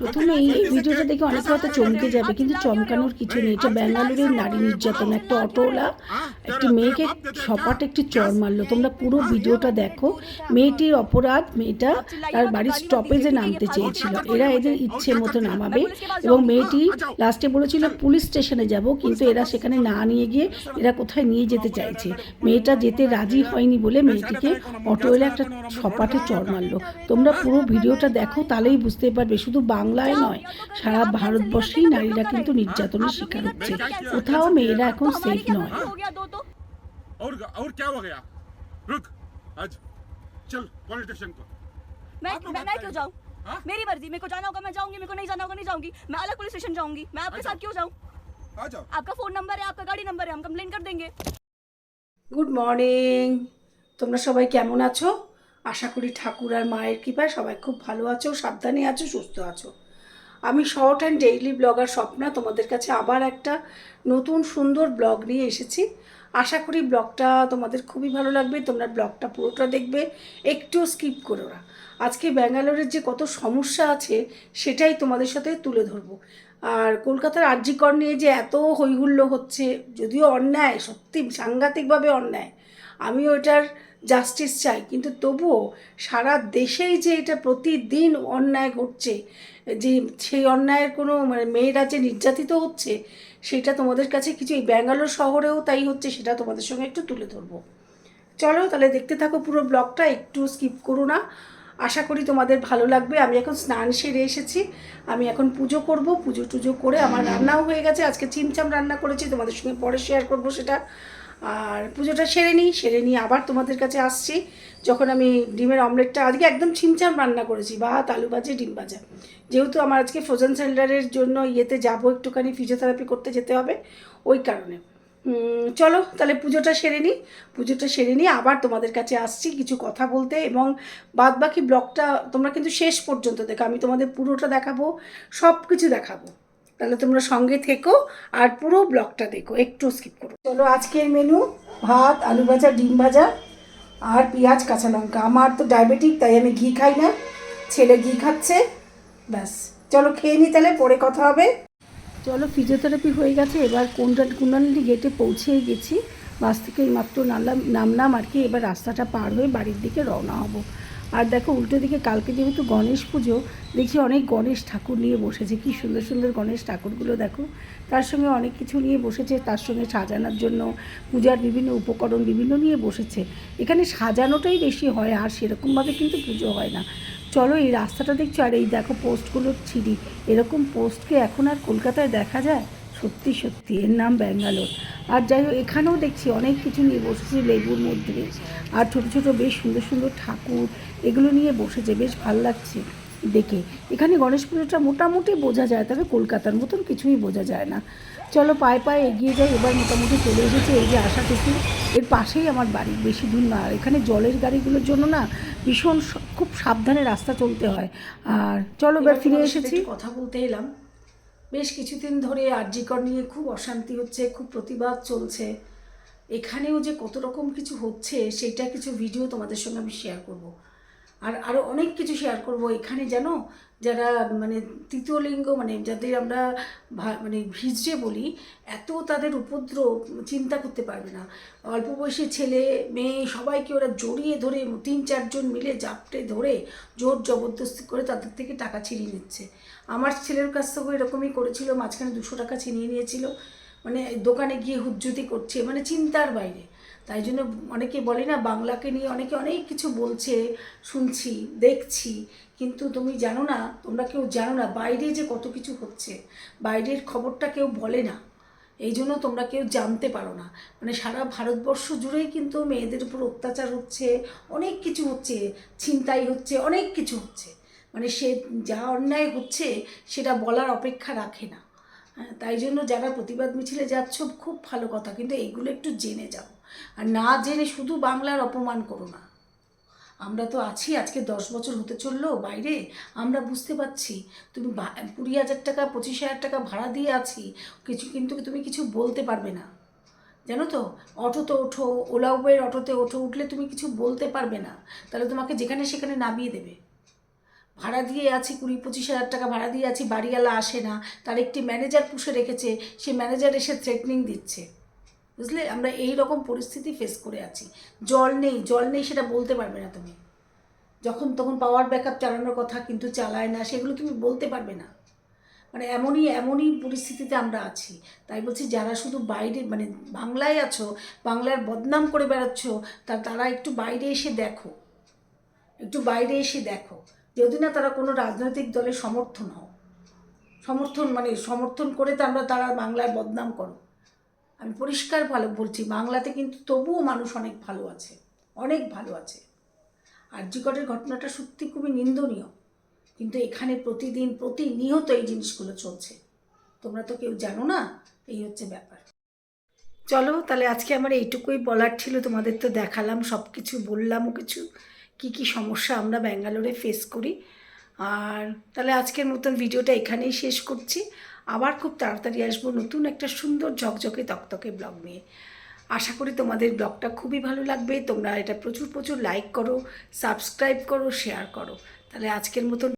প্রথমে এই ভিডিওটা দেখে অনেকে হয়তো চমকে যাবে, কিন্তু চমকানোর কিছু নেই। এটা ব্যাঙ্গালোরের নারী নির্যাতন, একটা অটোওয়ালা একটি মেয়েকে সপাট একটি চর মারলো। তোমরা পুরো ভিডিওটা দেখো। মেয়েটির অপরাধ, মেয়েটা তার বাড়ির স্টপেজে নামতে চেয়েছিল। এরা এদের ইচ্ছে মতো নামাবে এবং মেয়েটি লাস্টে বলেছিল, পুলিশ স্টেশনে যাব। কিন্তু এরা সেখানে না নিয়ে গিয়ে এরা কোথায় নিয়ে যেতে চাইছে? মেয়েটা যেতে রাজি হয়নি বলে মেয়েটিকে অটোওয়ালা একটা সপাটে চর মারলো। তোমরা পুরো ভিডিওটা দেখো, তাহলেই বুঝতে পারবে। শুধু বাংলায় নয় সারা ভারতবর্ষেই নারীরা কিন্তু নির্যাতনের শিকার হচ্ছে কোথাও মেয়েরা এখন সেফ নয় हो गया दो तो और और क्या हो गया रुक आज चल पुलिस स्टेशन को मैं आप लोग मैं, मैं बताइए। क्यों जाऊँ हाँ? मेरी मर्जी मेरे को जाना होगा मैं जाऊंगी मेरे को नहीं जाना होगा नहीं जाऊंगी मैं अलग पुलिस स्टेशन जाऊंगी मैं आपके अच्छा। साथ क्यों जाऊँ आ जाओ आपका फोन नंबर है आपका गाड़ी नंबर है हम कंप्लेन कर देंगे গুড মর্নিং তোমরা সবাই কেমন আছো আশা করি ঠাকুর আর মায়ের কৃপায় সবাই খুব ভালো আছো, সাবধানে আছো, সুস্থ আছো। আমি short and daily vlogger Swapna, তোমাদের কাছে আবার একটা নতুন সুন্দর ব্লগ নিয়ে এসেছি। আশা করি ব্লগটা তোমাদের খুবই ভালো লাগবে, তোমরা ব্লগটা পুরোটা দেখবে, একটু স্কিপ করো না। আজকে ব্যাঙ্গালোরের যে কত সমস্যা আছে, সেটাই তোমাদের সাথে তুলে ধরবো। আর কলকাতার আর্যিকর নিয়ে যে এত হৈহুল্লো হচ্ছে, যদিও অন্যায়, সত্যি সাংঘাতিকভাবে অন্যায় আমি ওটার জাস্টিস চাই। কিন্তু তবুও সারা দেশেই যে এটা প্রতিদিন অন্যায় ঘটছে, যে সেই অন্যায়ের কোনো মানে মেয়েরা যে নির্যাতিত হচ্ছে, সেটা তোমাদের কাছে কিছু এই ব্যাঙ্গালোর শহরেও তাই হচ্ছে, সেটা তোমাদের সঙ্গে একটু তুলে ধরবো। চলো তাহলে দেখতে থাকো পুরো ব্লগটা, একটু স্কিপ করো না। আশা করি তোমাদের ভালো লাগবে। আমি এখন স্নান সেরে এসেছি। আমি এখন পুজো করব। পুজো টুজো করে আমার রান্নাও হয়ে গেছে। আজকে চিমচাম রান্না করেছি, তোমাদের সঙ্গে পরে শেয়ার করব সেটা। আর পুজোটা সেরে নিই, সেরে নিয়ে আবার তোমাদের কাছে আসছি। যখন আমি ডিমের অমলেটটা, আজকে একদম ছিমছাম রান্না করেছি, ভাত, আলু ভাজি, ডিম ভাজা। যেহেতু আমার আজকে ফ্রোজেন সেন্টারের জন্য ইয়েতে যাব, একটুখানি ফিজিওথেরাপি করতে যেতে হবে, ওই কারণে। চলো, তাহলে পুজোটা সেরে নিই পুজোটা সেরে নিই আবার তোমাদের কাছে আসছি কিছু কথা বলতে এবং বাদ বাকি ব্লগটা তোমরা কিন্তু শেষ পর্যন্ত দেখো। আমি তোমাদের পুরোটা দেখাবো সব কিছু দেখাবো। তাহলে তোমরা সঙ্গে থেকো আর পুরো ব্লগটা দেখো, একটু স্কিপ করো। চলো, আজকের মেনু ভাত, আলু ভাজা, ডিম ভাজা আর পেঁয়াজ, কাঁচা লঙ্কা। আমার তো ডায়াবেটিক তাই আমি ঘি খাই না, ছেলে ঘি খাচ্ছে, ব্যাস। চলো, খেয়ে নিই তাহলে, পরে কথা হবে। চলো ফিজিওথেরাপি হয়ে গেছে, এবার কোনটা কুন্ডালি গেটে পৌঁছেই গেছি। বাস থেকে মাত্র নামলাম নামলাম আর কি, এবার রাস্তাটা পার হয়ে বাড়ির দিকে রওনা হব। আর দেখো, উল্টো দিকে কালকে যেহেতু গণেশ পুজো, দেখছি অনেক গণেশ ঠাকুর নিয়ে বসেছে। কি সুন্দর সুন্দর গণেশ ঠাকুরগুলো দেখো। তার সঙ্গে অনেক কিছু নিয়ে বসেছে, তার সঙ্গে সাজানোর জন্য পূজার বিভিন্ন উপকরণ বিভিন্ন নিয়ে বসেছে। এখানে সাজানোটাই বেশি হয়, আর সেরকমভাবে কিন্তু পুজো হয় না। চলো এই রাস্তাটা দেখছ, আর এই দেখো পোস্টগুলোর ছিঁড়ি। এরকম পোস্টকে এখন আর কলকাতায় দেখা যায়? সত্যি সত্যি, এর নাম ব্যাঙ্গালোর। আর যাই হোক, এখানেও দেখছি অনেক কিছু নিয়ে বসেছে লেবুর মধ্যে। আর ছোটো ছোটো বেশ সুন্দর সুন্দর ঠাকুর, এগুলো নিয়ে বসেছে, বেশ ভালো লাগছে। দেখে। এখানে গণেশ পুজোটা মোটামুটি বোঝা যায় তবে কলকাতার মতন কিছুই বোঝা যায় না। চলো পায়ে পায়ে এগিয়ে যাই এবার মোটামুটি চলে এসেছে এই যে আশা থেকে এর পাশেই আমার বাড়ি বেশি দূর না। আর এখানে জলের গাড়িগুলোর জন্য না ভীষণ খুব সাবধানে রাস্তা চলতে হয়। আর চলো এবার ফিরে এসেছি। কথা বলতে এলাম। বেশ কিছুদিন ধরে আরজিকর নিয়ে খুব অশান্তি হচ্ছে খুব প্রতিবাদ চলছে। এখানেও যে কত রকম কিছু হচ্ছে সেটা কিছু ভিডিও তোমাদের সঙ্গে আমি শেয়ার করব। আর আরও অনেক কিছু শেয়ার করব। এখানে জানো, যারা মানে তৃতীয় লিঙ্গ মানে যাদের আমরা মানে ভিজড়ে বলি, এত তাদের উপদ্রব চিন্তা করতে পারবে না। অল্প বয়সী ছেলে, মেয়ে, সবাইকে ওরা জড়িয়ে ধরে তিন চারজন মিলে জাপটে ধরে জোর জবরদস্তি করে তাদের থেকে টাকা ছিনিয়ে নিচ্ছে। আমার ছেলের কাছ থেকেও এরকমই করেছিল, মাঝখানে দুশো টাকা ছিনিয়ে নিয়েছিল। মানে দোকানে গিয়ে হুজ্জুতি করছে মানে চিন্তার বাইরে। তাই জন্য অনেকে বলে না বাংলাকে নিয়ে অনেকে অনেক কিছু বলছে শুনছি দেখছি। কিন্তু তুমি জানো না তোমরা কেউ জানো না বাইরে যে কত কিছু হচ্ছে। বাইরের খবরটা কেউ বলে না। এই জন্য তোমরা কেউ জানতে পারো না। মানে সারা ভারতবর্ষ জুড়েই কিন্তু মেয়েদের উপর অত্যাচার হচ্ছে অনেক কিছু হচ্ছে ছিনতাই হচ্ছে অনেক কিছু হচ্ছে। মানে সে যা অন্যায় হচ্ছে সেটা বলার অপেক্ষা রাখে না। হ্যাঁ, তাই জন্য যারা প্রতিবাদ মিছিলে যাচ্ছ খুব ভালো কথা। কিন্তু এইগুলো একটু জেনে যাও। আর না জেনে শুধু বাংলার অপমান করো না। আমরা তো আছি, আজকে দশ বছর হতে চলল, বাইরে। আমরা বুঝতে পারছি, তুমি কুড়ি হাজার টাকা, পঁচিশ হাজার টাকা ভাড়া দিয়ে আছি, কিছু কিন্তু তুমি কিছু বলতে পারবে না। জানো তো, অটোতে ওঠো, ওলা উবের অটোতে ওঠো, উঠলে তুমি কিছু বলতে পারবে না। তাহলে তোমাকে যেখানে সেখানে নামিয়ে দেবে। ভাড়া দিয়ে আছি, কুড়ি পঁচিশ হাজার টাকা ভাড়া দিয়ে আছি, বাড়িওয়ালা আসে না, তার একটি ম্যানেজার পুষে রেখেছে সেই ম্যানেজার এসে থ্রেটনিং দিচ্ছে। বুঝলে? আমরা এই রকম পরিস্থিতি ফেস করে আছি। জল নেই জল নেই সেটা বলতে পারবে না তুমি। যখন তখন পাওয়ার ব্যাকআপ চালানোর কথা কিন্তু চালায় না, সেগুলো তুমি বলতে পারবে না। মানে এমনই এমনই পরিস্থিতিতে আমরা আছি। তাই বলছি, যারা শুধু বাইরে মানে বাংলায় আছো, বাংলার বদনাম করে বেড়াচ্ছ, তা, তারা একটু বাইরে এসে দেখো। একটু বাইরে এসে দেখো। যদি না তারা কোনো রাজনৈতিক দলের সমর্থন হও। সমর্থন মানে সমর্থন করে তো আমরা তারা বাংলার বদনাম করো। আমি পরিষ্কার ভালো বলছি, বাংলাতে কিন্তু তবুও মানুষ অনেক ভালো আছে, অনেক ভালো আছে। আর আর্যিকটের ঘটনাটা সত্যি খুবই নিন্দনীয়, কিন্তু এখানে প্রতিদিন প্রতিনিয়ত এই জিনিসগুলো চলছে। তোমরা তো কেউ জানো না, এই হচ্ছে ব্যাপার। চলো তাহলে আজকে আমার এইটুকুই বলার ছিল, তোমাদের তো দেখালাম সব কিছু বললামও কিছু, কি কি সমস্যা আমরা ব্যাঙ্গালোরে ফেস করি। আর তাহলে আজকের মতন ভিডিওটা এখানেই শেষ করছি। আবার খুব তাড়াতাড়ি আসব নতুন একটা সুন্দর ঝকঝকে তকতকে ব্লগ নিয়ে। আশা করি তোমাদের ব্লগটা খুবই ভালো লাগবে। তোমরা এটা প্রচুর প্রচুর লাইক করো সাবস্ক্রাইব করো শেয়ার করো। তাহলে আজকের মতন